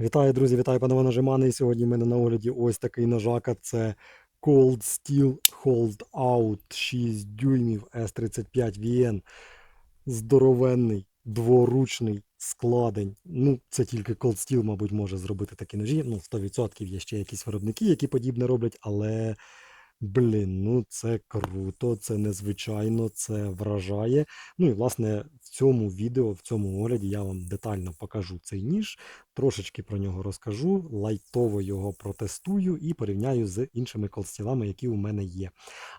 Вітаю, друзі, вітаю панове нажимани. І сьогодні в мене на огляді ось такий ножака. Це Cold Steel Hold Out 6 дюймів S35 VN. Здоровенний, дворучний складень. Ну, це тільки Cold Steel, мабуть, може зробити такі ножі. Ну, 100% є ще якісь виробники, які подібне роблять, але. Блін, ну це круто, це незвичайно, це вражає. Ну і власне в цьому відео, в цьому огляді я вам детально покажу цей ніж, трошечки про нього розкажу, лайтово його протестую і порівняю з іншими колстілами, які у мене є.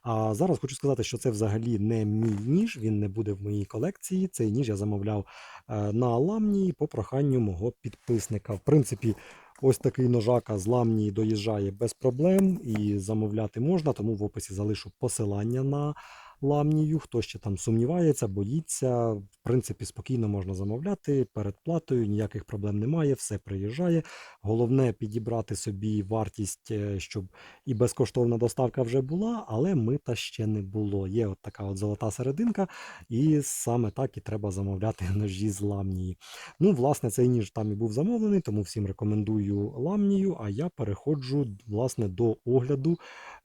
А зараз хочу сказати, що це взагалі не мій ніж, він не буде в моїй колекції. Цей ніж я замовляв е, на Аламнії по проханню мого підписника. В принципі. Ось такий ножака з ламнії доїжджає без проблем і замовляти можна, тому в описі залишу посилання на ламнію. Хто ще там сумнівається, боїться, в принципі, спокійно можна замовляти перед платою, ніяких проблем немає, все приїжджає. Головне підібрати собі вартість, е, щоб і безкоштовна доставка вже була, але мита ще не було. Є от така от золота серединка, і саме так і треба замовляти ножі з ламнії. Ну, власне, цей ніж там і був замовлений, тому всім рекомендую ламнію. А я переходжу власне до огляду,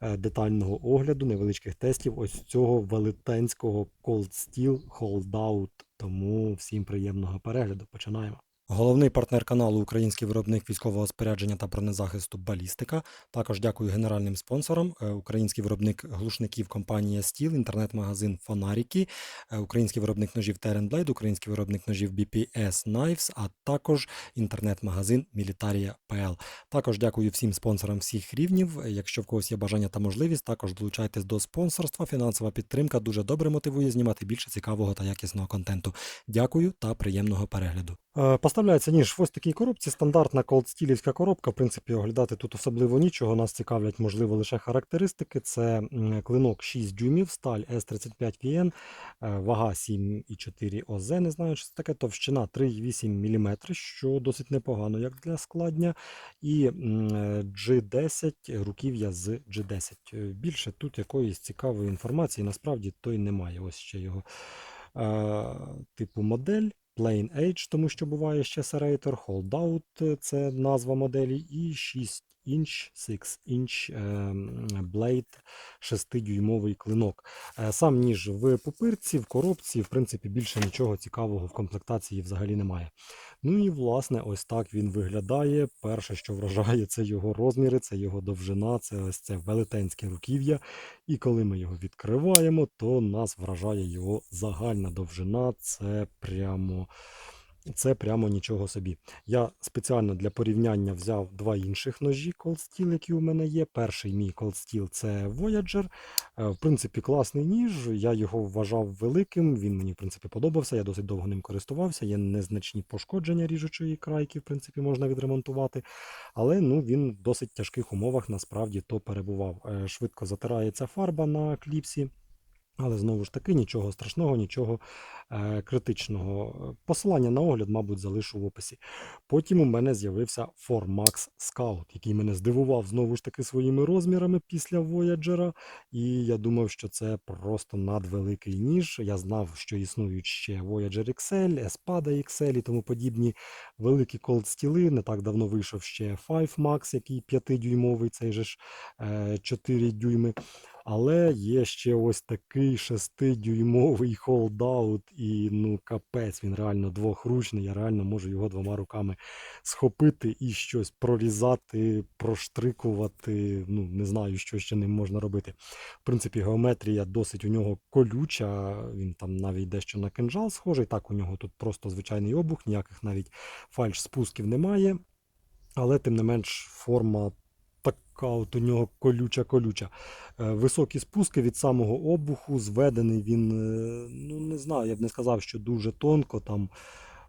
детального огляду, невеличких тестів ось цього велетенського Cold Steel Holdout. Тому всім приємного перегляду. Починаємо. Головний партнер каналу український виробник військового спорядження та бронезахисту Балістика. Також дякую генеральним спонсорам. е, Український виробник глушників компанія Стіл, інтернет-магазин Фонаріки, е, український виробник ножів Blade, український виробник ножів BPS Knives, а також інтернет-магазин Militaria.pl. Також дякую всім спонсорам всіх рівнів. Якщо в когось є бажання та можливість, також долучайтесь до спонсорства. Фінансова підтримка дуже добре мотивує знімати більше цікавого та якісного контенту. Дякую та приємного перегляду. Е, Поставляється ніж в ось такій коробці. Стандартна колдстілівська коробка. В принципі, оглядати тут особливо нічого. Нас цікавлять, можливо, лише характеристики. Це клинок 6 дюймів, сталь S35VN, е, вага 7,4 ОЗ. Не знаю, що це таке. Товщина 3,8 мм, що досить непогано, як для складня. І е, G10, руків'я з G10. Е, Більше тут якоїсь цікавої інформації насправді то й немає. Ось ще його типу модель. Plain Age, тому що буває ще Serrator, Holdout е, це назва моделі, і 6 інч, 6 інч Blade 6-дюймовий клинок. Е, Сам ніж в пупирці, в коробці, в принципі, більше нічого цікавого в комплектації взагалі немає. Ну і власне, ось так він виглядає. Перше, що вражає, це його розміри, це його довжина, це ось це велетенське руків'я. І коли ми його відкриваємо, то нас вражає його загальна довжина. Це прямо. Це прямо нічого собі. Я спеціально для порівняння взяв два інших ножі Steel, які у мене є. Перший мій Steel це Voyager. Е, В принципі, класний ніж. Я його вважав великим. Він мені, в принципі, подобався. Я досить довго ним користувався. Є незначні пошкодження ріжучої крайки, в принципі, можна відремонтувати. Але ну, він в досить тяжких умовах насправді то перебував. Е, Швидко затирається фарба на кліпсі. Але знову ж таки нічого страшного, нічого е, критичного. Посилання на огляд, мабуть, залишу в описі. Потім у мене з'явився Formax Scout, який мене здивував знову ж таки своїми розмірами після Voyager. І я думав, що це просто надвеликий ніж. Я знав, що існують ще Voyager XL, Espada XL і тому подібні великі колд-стіли. Не так давно вийшов ще 5 Max, який 5-дюймовий, цей же ж е, 4 дюйми. Але є ще ось такий 6-дюймовий холдаут, і ну капець, він реально двохручний. Я реально можу його двома руками схопити і щось прорізати, проштрикувати. Ну, не знаю, що ще ним можна робити. В принципі, геометрія досить у нього колюча, він там навіть дещо на кинжал схожий. Так, у нього тут просто звичайний обух, ніяких навіть фальш-спусків немає. Але тим не менш форма така от у нього колюча-колюча. Е, Високі спуски від самого обуху, зведений він, е, ну не знаю, я б не сказав, що дуже тонко, там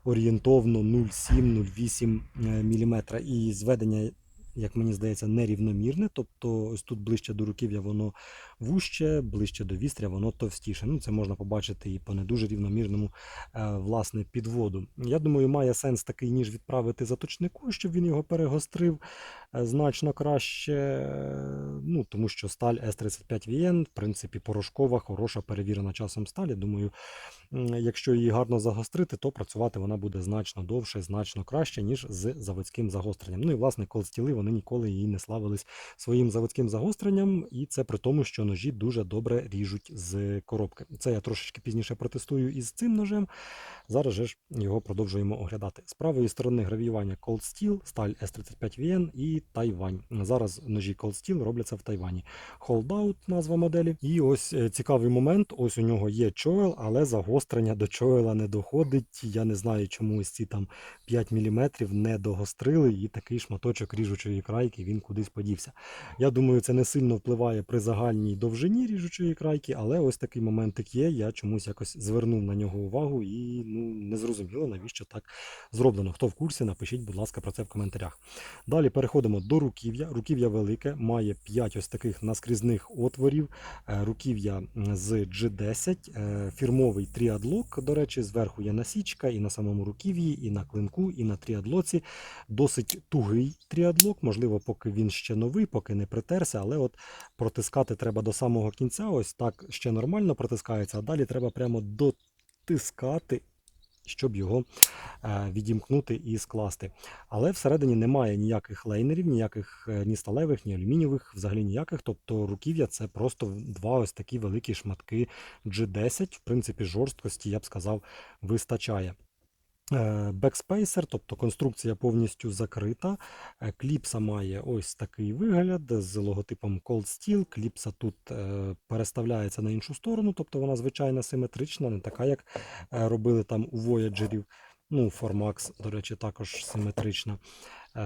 орієнтовно 0,7-0,8 мм. І зведення як мені здається, нерівномірне. Тобто ось тут ближче до руків'я воно вужче, ближче до вістря воно товстіше. Ну, це можна побачити і по не дуже рівномірному е, власне підводу. Я думаю, має сенс такий ніж відправити заточнику, щоб він його перегострив е, значно краще. Ну, тому що сталь S35VN, в принципі, порошкова, хороша, перевірена часом сталь. Я думаю, якщо її гарно загострити, то працювати вона буде значно довше, значно краще, ніж з заводським загостренням. Ну і власне колстіли вони ніколи її не славились своїм заводським загостренням, і це при тому, що ножі дуже добре ріжуть з коробки. Це я трошечки пізніше протестую із цим ножем. Зараз же ж його продовжуємо оглядати. З правої сторони гравіювання Cold Steel, сталь S35VN і Тайвань. Зараз ножі Cold Steel робляться в Тайвані. Holdout назва моделі. І ось е, цікавий момент. Ось у нього є чойл, але загострення до чойла не доходить. Я не знаю, чому ось ці там 5 мм не догострили, і такий шматочок ріжучої крайки він кудись подівся. Я думаю, це не сильно впливає при загальній довжині ріжучої крайки, але ось такий моментик є. Я чомусь якось звернув на нього увагу і ну не зрозуміло, навіщо так зроблено. Хто в курсі, напишіть, будь ласка, про це в коментарях. Далі переходимо до руків'я. Руків'я велике, має 5 ось таких наскрізних отворів. Е, Руків'я з G10, е, фірмовий тріадлок. До речі, зверху є насічка і на самому руків'ї, і на клинку, і на тріадлоці. Досить тугий тріадлок, можливо, поки він ще новий, поки не притерся, але от протискати треба до самого кінця. Ось так ще нормально протискається, а далі треба прямо дотискати. Щоб його е, відімкнути і скласти. Але всередині немає ніяких лейнерів, ніяких е, ні сталевих, ні алюмінієвих, взагалі ніяких. Тобто руків'я це просто два ось такі великі шматки G10. В принципі, жорсткості, я б сказав, вистачає. Е, Бекспейсер, тобто конструкція повністю закрита. Е, Кліпса має ось такий вигляд з логотипом Cold Steel. Кліпса тут е, переставляється на іншу сторону, тобто вона звичайно симетрична, не така, як робили там у Voyagerів. Ну, Formax, до речі, також симетрична.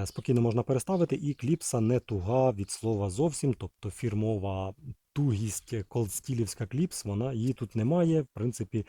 Спокійно можна переставити, і кліпса не туга від слова зовсім, тобто фірмова тугість колдстілівська кліпс, вона її тут немає. В принципі,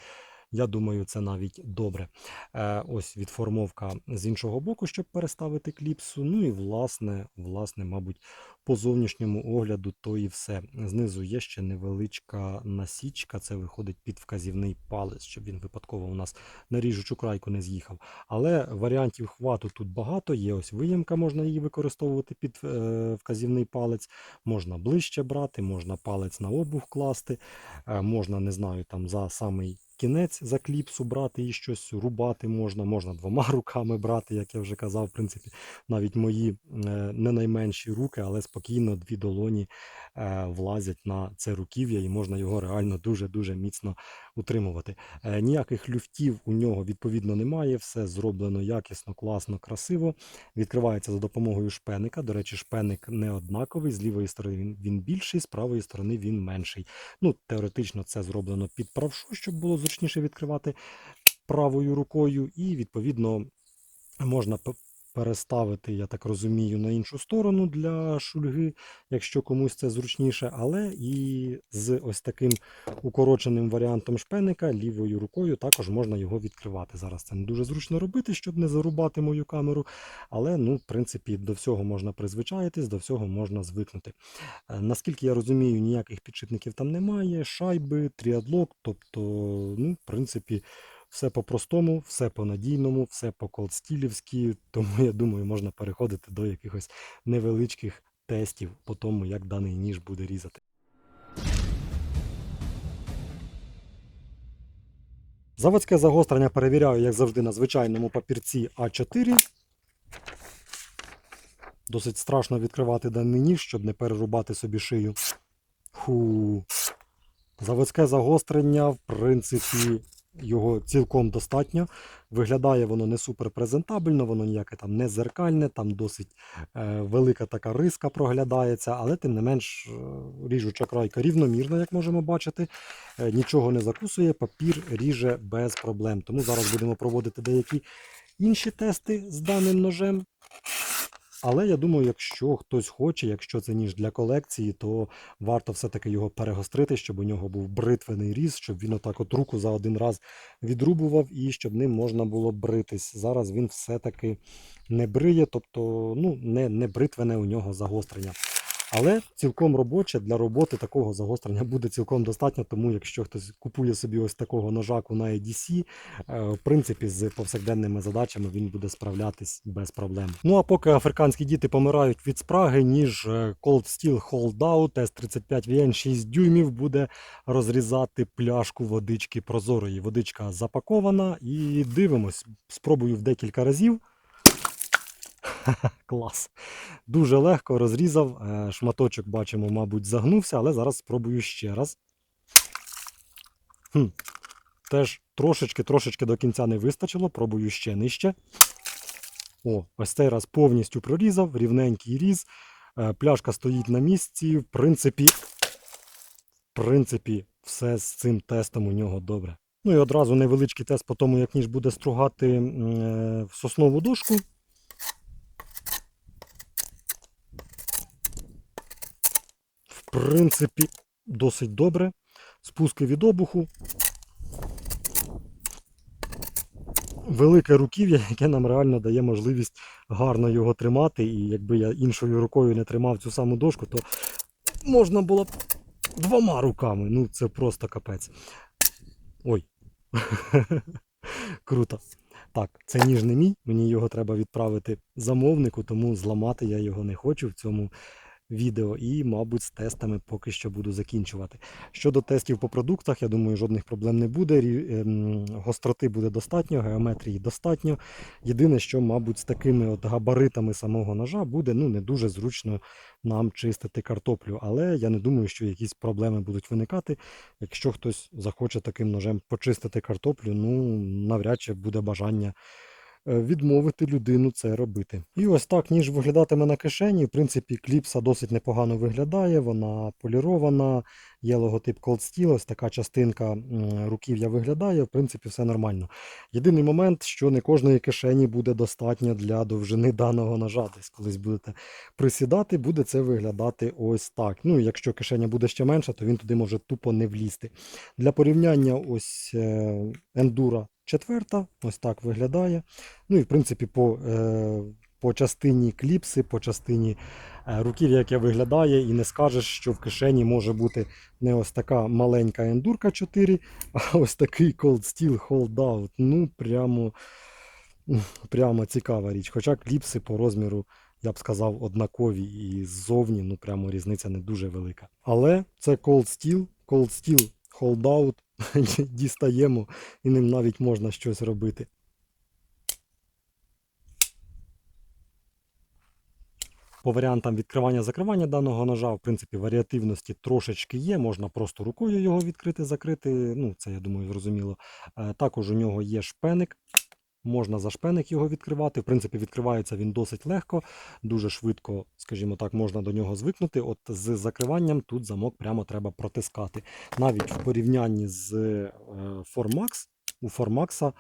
я думаю, це навіть добре. Е, Ось відформовка з іншого боку, щоб переставити кліпсу. Ну і власне, власне, мабуть, по зовнішньому огляду то і все. Знизу є ще невеличка насічка, це виходить під вказівний палець, щоб він випадково у нас на ріжучу крайку не з'їхав. Але варіантів хвату тут багато. Є ось виємка, можна її використовувати під е, вказівний палець. Можна ближче брати, можна палець на обух класти, е, можна, не знаю, там за самий кінець за кліпсу брати і щось рубати можна, можна двома руками брати, як я вже казав, в принципі, навіть мої е, не найменші руки, але спокійно дві долоні е, влазять на це руків'я і можна його реально дуже-дуже міцно утримувати. Е, Ніяких люфтів у нього відповідно немає, все зроблено якісно, класно, красиво. Відкривається за допомогою шпеника. До речі, шпеник не однаковий. З лівої сторони він, більший, з правої сторони він менший. Ну, теоретично це зроблено під правшу, щоб було зручніше відкривати правою рукою, і відповідно можна переставити, я так розумію, на іншу сторону для шульги, якщо комусь це зручніше, але і з ось таким укороченим варіантом шпеника лівою рукою також можна його відкривати. Зараз це не дуже зручно робити, щоб не зарубати мою камеру, але ну, в принципі до всього можна призвичаїтись, до всього можна звикнути. Е, Наскільки я розумію, ніяких підшипників там немає, шайби, тріадлок, тобто, ну, в принципі, все по-простому, все по-надійному, все по-колдстілівськи, тому я думаю, можна переходити до якихось невеличких тестів по тому, як даний ніж буде різати. Заводське загострення перевіряю, як завжди, на звичайному папірці А4. Досить страшно відкривати даний ніж, щоб не перерубати собі шию. Фу. Заводське загострення, в принципі, його цілком достатньо. Виглядає воно не супер презентабельно, воно ніяке там не зеркальне, там досить е, велика така риска проглядається, але тим не менш е, ріжуча крайка рівномірна, як можемо бачити. Е, нічого не закусує, папір ріже без проблем. Тому зараз будемо проводити деякі інші тести з даним ножем. Але я думаю, якщо хтось хоче, якщо це ніж для колекції, то варто все-таки його перегострити, щоб у нього був бритвений різ, щоб він отак от руку за один раз відрубував і щоб ним можна було бритись. Зараз він все-таки не бриє, тобто ну, не, не бритвене у нього загострення. Але цілком робоче для роботи такого загострення буде цілком достатньо, тому якщо хтось купує собі ось такого ножаку на EDC, е, в принципі, з повсякденними задачами він буде справлятись без проблем. Ну а поки африканські діти помирають від спраги, ніж е, Cold Steel Holdout S35 VN 6 дюймів буде розрізати пляшку водички прозорої. Водичка запакована і дивимось. Спробую в декілька разів. Клас. Дуже легко розрізав. Е, Шматочок бачимо, мабуть, загнувся, але зараз спробую ще раз. Хм. Теж трошечки, трошечки до кінця не вистачило. Пробую ще нижче. О, ось цей раз повністю прорізав, рівненький різ. Е, Пляшка стоїть на місці. В принципі, в принципі, все з цим тестом у нього добре. Ну і одразу невеличкий тест по тому, як ніж буде стругати е, соснову дошку. Принципі, досить добре. Спуски від обуху. Велике руків'я, яке нам реально дає можливість гарно його тримати. І якби я іншою рукою не тримав цю саму дошку, то можна було б двома руками. Ну, це просто капець. Ой. Круто. Так, це ніж не мій, мені його треба відправити замовнику, тому зламати я його не хочу в цьому відео і, мабуть, з тестами поки що буду закінчувати. Щодо тестів по продуктах, я думаю, жодних проблем не буде. Ем, Гостроти буде достатньо, геометрії достатньо. Єдине, що, мабуть, з такими от габаритами самого ножа буде ну, не дуже зручно нам чистити картоплю. Але я не думаю, що якісь проблеми будуть виникати. Якщо хтось захоче таким ножем почистити картоплю, ну навряд чи буде бажання відмовити людину це робити. І ось так ніж виглядатиме на кишені. В принципі, кліпса досить непогано виглядає, вона полірована, є логотип Cold Steel, ось така частинка руків'я виглядає, в принципі, все нормально. Єдиний момент, що не кожної кишені буде достатньо для довжини даного ножа. Десь колись будете присідати, буде це виглядати ось так. Ну, якщо кишеня буде ще менша, то він туди може тупо не влізти. Для порівняння, ось е, Endura четверта, ось так виглядає. Ну і в принципі по, е, по частині кліпси, по частині е, руків'я, яке виглядає, і не скажеш, що в кишені може бути не ось така маленька ендурка 4, а ось такий Cold Steel Holdout. Ну, прямо, прямо цікава річ. Хоча кліпси по розміру, я б сказав, однакові і ззовні, ну прямо різниця не дуже велика. Але це Cold Steel, Cold Steel Holdout. Дістаємо і ним навіть можна щось робити. По варіантам відкривання-закривання даного ножа, в принципі, варіативності трошечки є. Можна просто рукою його відкрити, закрити. Ну, це, я думаю, зрозуміло. Е, Також у нього є шпеник. Можна за шпеник його відкривати. В принципі, відкривається він досить легко, дуже швидко, скажімо так, можна до нього звикнути. От з закриванням тут замок прямо треба протискати. Навіть в порівнянні з е, Formax, у Formax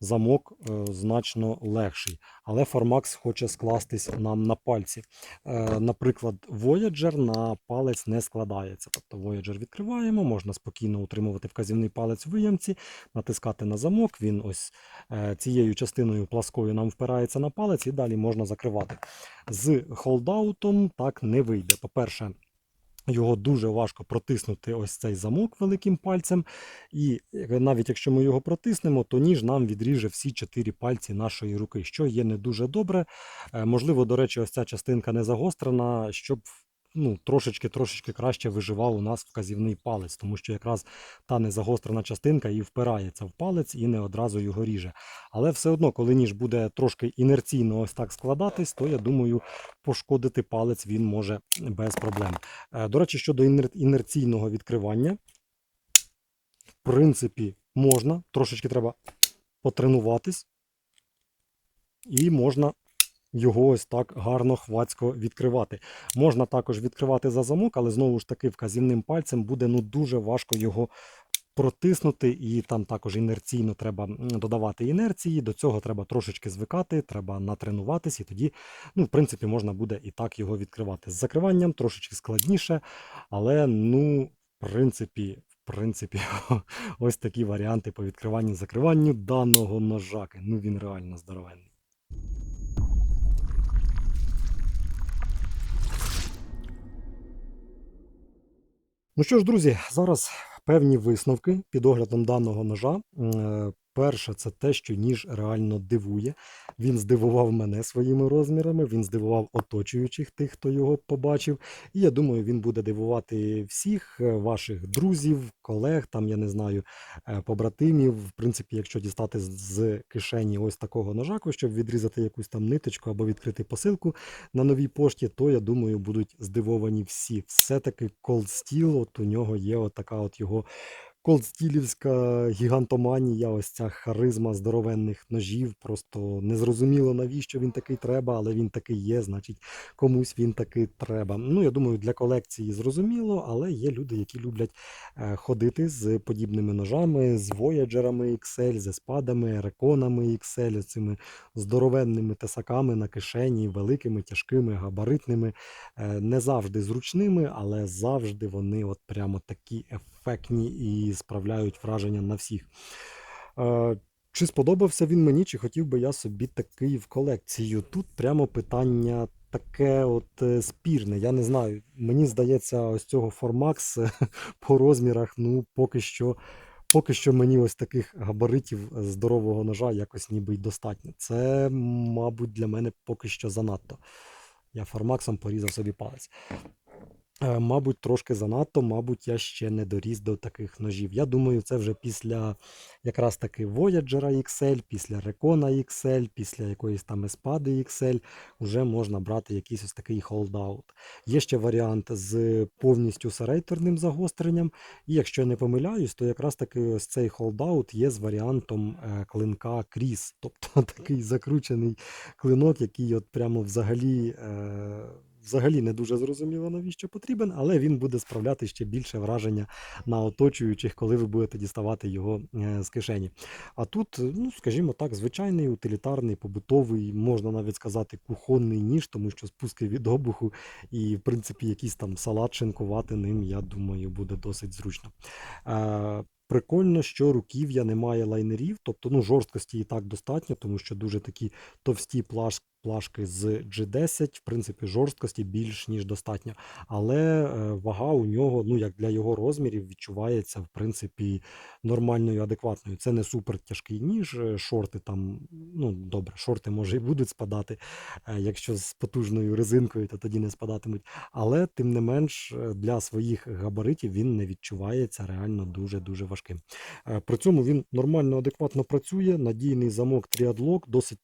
замок е, значно легший. Але Formax хоче скластись нам на пальці. Е, Наприклад, Voyager на палець не складається. Тобто Voyager відкриваємо, можна спокійно утримувати вказівний палець в виямці, натискати на замок. Він ось е, цією частиною пласкою нам впирається на палець і далі можна закривати. З холдаутом так не вийде. По-перше, його дуже важко протиснути ось цей замок великим пальцем. І е, навіть якщо ми його протиснемо, то ніж нам відріже всі чотири пальці нашої руки, що є не дуже добре. Е, Можливо, до речі, ось ця частинка не загострена, щоб ну, трошечки-трошечки краще виживав у нас вказівний палець, тому що якраз та незагострена частинка і впирається в палець і не одразу його ріже. Але все одно, коли ніж буде трошки інерційно ось так складатись, то я думаю, пошкодити палець він може без проблем. Е, До речі, щодо інер- інерційного відкривання, в принципі, можна, трошечки треба потренуватись, і можна його ось так гарно хвацько відкривати. Можна також відкривати за замок, але знову ж таки вказівним пальцем буде ну дуже важко його протиснути, і там також інерційно треба додавати інерції. До цього треба трошечки звикати, треба натренуватись, і тоді, ну, в принципі, можна буде і так його відкривати. З закриванням трошечки складніше, але ну, в принципі, в принципі, ось такі варіанти по відкриванню закриванню даного ножаки. Ну він реально здоровенний. Ну що ж, друзі, зараз певні висновки під оглядом даного ножа. Перше, це те, що ніж реально дивує. Він здивував мене своїми розмірами, він здивував оточуючих тих, хто його побачив. І я думаю, він буде дивувати всіх е, ваших друзів, колег, там я не знаю, е, побратимів. В принципі, якщо дістати з- кишені ось такого ножаку, щоб відрізати якусь там ниточку або відкрити посилку на новій пошті, то я думаю, будуть здивовані всі. Все-таки Cold Steel, от у нього є от така от його колдстілівська гігантоманія, ось ця харизма здоровенних ножів. Просто незрозуміло, навіщо він такий треба, але він такий є, значить комусь він такий треба. Ну, я думаю, для колекції зрозуміло, але є люди, які люблять е, ходити з подібними ножами, з Voyager'ами XL, з еспадами, реконами XL, цими здоровенними тесаками на кишені, великими, тяжкими, габаритними, е, не завжди зручними, але завжди вони от прямо такі ефектні і справляють враження на всіх. Е, Чи сподобався він мені, чи хотів би я собі такий в колекцію? Тут прямо питання таке от е, спірне. Я не знаю. Мені здається, ось цього Formax е, по розмірах, ну, поки що. Поки що мені ось таких габаритів здорового ножа якось ніби й достатньо. Це, мабуть, для мене поки що занадто. Я формаксом порізав собі палець. Е, Мабуть, трошки занадто, мабуть, я ще не доріс до таких ножів. Я думаю, це вже після якраз таки Voyager XL, після Recon XL, після якоїсь там Espada XL вже можна брати якийсь ось такий холдаут. Є ще варіант з повністю серейторним загостренням. І якщо я не помиляюсь, то якраз таки ось цей холдаут є з варіантом е, клинка Кріс, тобто такий закручений клинок, який от прямо взагалі. Е, Взагалі не дуже зрозуміло, навіщо потрібен, але він буде справляти ще більше враження на оточуючих, коли ви будете діставати його е, з кишені. А тут, ну скажімо так, звичайний утилітарний, побутовий, можна навіть сказати, кухонний ніж, тому що спуски від обуху і, в принципі, якийсь там салат шинкувати ним, я думаю, буде досить зручно. Е, Прикольно, що руків'я немає лайнерів, тобто ну, жорсткості і так достатньо, тому що дуже такі товсті плаш, плашки з G10, в принципі, жорсткості більш ніж достатньо. Але е, вага у нього, ну як для його розмірів, відчувається в принципі нормальною, адекватною. Це не супер тяжкий ніж, е, шорти там, ну добре, шорти може і будуть спадати. е, Якщо з потужною резинкою, то тоді не спадатимуть. Але тим не менш для своїх габаритів він не відчувається реально дуже-дуже важким. При цьому він нормально, адекватно працює. Надійний замок Triadlock досить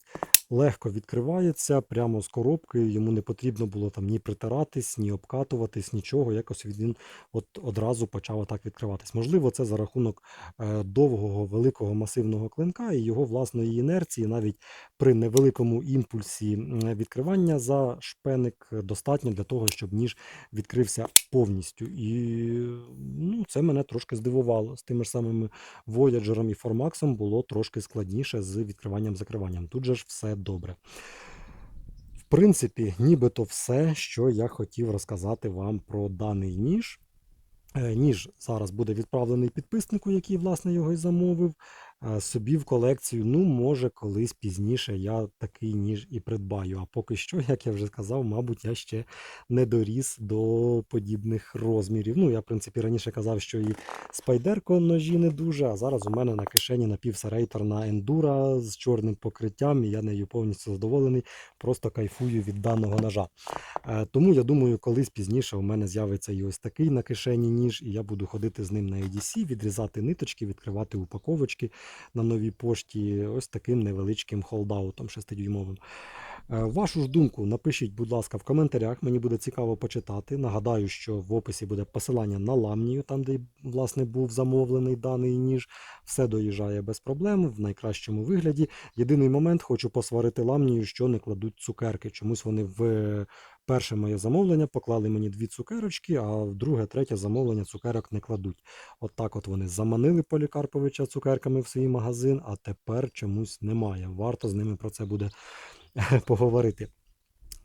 легко відкривається прямо з коробки. Йому не потрібно було там ні притиратись, ні обкатуватись, нічого. Якось він от одразу почав отак відкриватись. Можливо, це за рахунок е, довгого, великого масивного клинка і його власної інерції, навіть при невеликому імпульсі відкривання за шпеник достатньо для того, щоб ніж відкрився повністю. І ну, це мене трошки здивувало. З тими ж самими Voyager і Formax було трошки складніше з відкриванням-закриванням. Тут же ж все добре. В принципі, нібито все, що я хотів розказати вам про даний ніж. Е, Ніж зараз буде відправлений підписнику, який власне його і замовив. Е, Собі в колекцію, ну, може, колись пізніше я такий ніж і придбаю. А поки що, як я вже сказав, мабуть, я ще не доріс до подібних розмірів. Ну, я, в принципі, раніше казав, що і спайдерко ножі не дуже, а зараз у мене на кишені напівсерейторна ендура з чорним покриттям, і я нею повністю задоволений, просто кайфую від даного ножа. Е, Тому я думаю, колись пізніше у мене з'явиться і ось такий на кишені ніж, і я буду ходити з ним на EDC, відрізати ниточки, відкривати упаковочки на новій пошті ось таким невеличким холдаутом 6-дюймовим. Е, Вашу ж думку напишіть, будь ласка, в коментарях. Мені буде цікаво почитати. Нагадаю, що в описі буде посилання на ламнію, там де власне був замовлений даний ніж. Все доїжджає без проблем в найкращому вигляді. Єдиний момент хочу посварити ламнію, що не кладуть цукерки. Чомусь вони в перше моє замовлення поклали мені дві цукерочки, а друге, третє замовлення цукерок не кладуть. От так от вони заманили Полікарповича цукерками в свій магазин, а тепер чомусь немає. Варто з ними про це буде поговорити.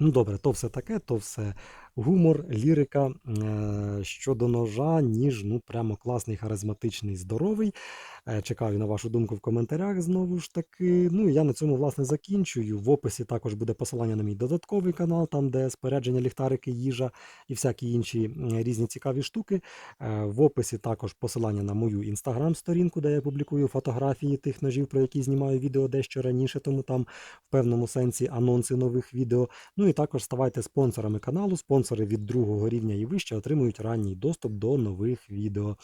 Ну добре, то все таке, то все гумор, лірика. Е, Щодо ножа, ніж ну прямо класний, харизматичний, здоровий. Е, Чекаю на вашу думку в коментарях знову ж таки. Ну і я на цьому власне закінчую. В описі також буде посилання на мій додатковий канал, там де спорядження, ліхтарики, їжа і всякі інші різні цікаві штуки. Е, В описі також посилання на мою інстаграм-сторінку, де я публікую фотографії тих ножів, про які знімаю відео дещо раніше, тому там в певному сенсі анонси нових відео. Ну і також ставайте спонсорами каналу. Спонсори від другого рівня і вище отримують ранній доступ до нових відео.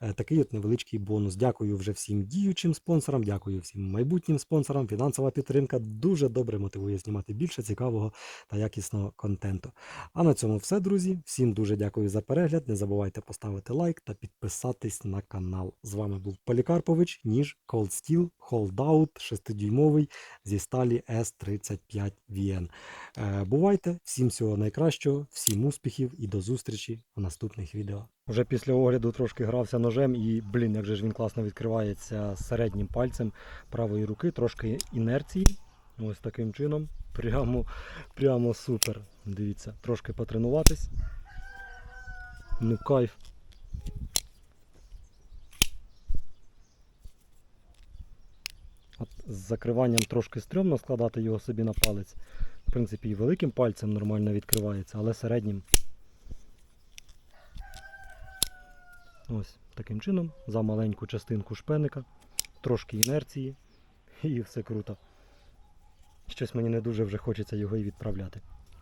Е, Такий от невеличкий бонус. Дякую вже всім діючим спонсорам, дякую всім майбутнім спонсорам. Фінансова підтримка дуже добре мотивує знімати більше цікавого та якісного контенту. А на цьому все, друзі. Всім дуже дякую за перегляд. Не забувайте поставити лайк та підписатись на канал. З вами був Полікарпович, ніж Cold Steel Holdout 6-дюймовий зі сталі S35VN. Е, Бувайте, всім всього найкращого, всім успіхів і до зустрічі в наступних відео. Уже після огляду трошки грався ножем і, блін, як же ж він класно відкривається середнім пальцем правої руки, трошки інерції. Ось таким чином. Прямо, прямо супер. Дивіться, трошки потренуватись. Ну, кайф. От з закриванням трошки стрьомно складати його собі на палець. В принципі, і великим пальцем нормально відкривається, але середнім. Ось таким чином, за маленьку частинку шпеника, трошки інерції, і все круто. Щось мені не дуже вже хочеться його і відправляти.